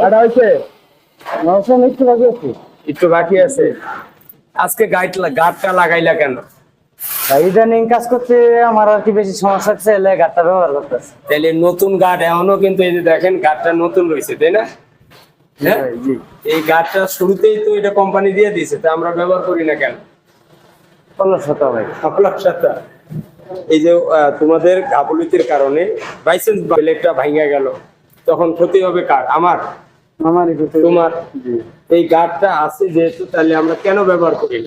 কাটা হয়েছে একটু বাকি আছে। একটু বাকি আছে। আজকে গাইড গাড়টা লাগাইলা কেন? ইদানিং কাজ করতে আমার আর কি বেশি সমস্যা হচ্ছে এলে গাড়টা ব্যবহার করতেছে। তাহলে নতুন গার্ড এখনও কিন্তু এই যে দেখেন গার্ডটা নতুন রয়েছে তাই না? হ্যাঁ? এই গার্ডটা শুরুতেই তো এটা কোম্পানি দিয়ে দিয়েছে তা আমরা ব্যবহার করি না কেন? ভাই। এই যে তোমাদের গাফলতির কারণে বাইসেন্স প্লেটটা ভাঙা গেল। তখন ক্ষতি হবে কার? আমার? আমারই করতে তোমার? এই গার্ডটা আছে যেহেতু তাহলে আমরা কেন ব্যবহার করি?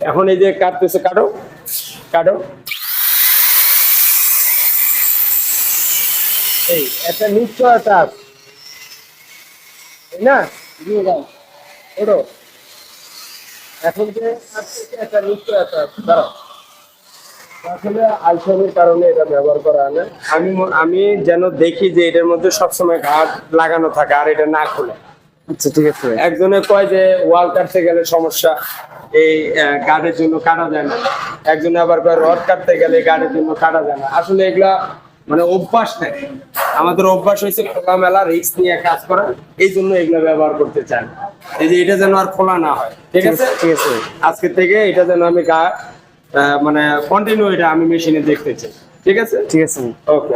এখন এই যে কাটতেছে কাটো। কাটো। এই একটা নিশ্চয়তা আছে। না? ওটো এখন যে কাটতেছে একটা নিশ্চয়তা আছে। দাঁড়াও। আসলে আলসারের কারণে এটা ব্যবহার করা হয় না। আমি আমি যেন দেখি যে এটার মধ্যে সবসময় ঘাট লাগানো থাকে আর এটা না খুলে। আচ্ছা ঠিক আছে একজনে কয় যে ওয়াল কাটতে গেলে সমস্যা এই গার্ডের জন্য কাটা যায় না। একজনে আবার কয় রড কাটতে গেলে গার্ডের জন্য কাটা যায় না। আসলে এগুলা মানে অভ্যাস নেই। আমাদের অভ্যাস হয়েছে খোলামেলা রিস্ক নিয়ে কাজ করা। এই জন্য এগুলো ব্যবহার করতে চান এই যে এটা যেন আর খোলা না হয়। ঠিক আছে ঠিক আছে। আজকে থেকে এটা যেন আমি গা মানে কন্টিনিউ এটা আমি মেশিনে দেখতে চাই। ঠিক আছে? ঠিক আছে। ওকে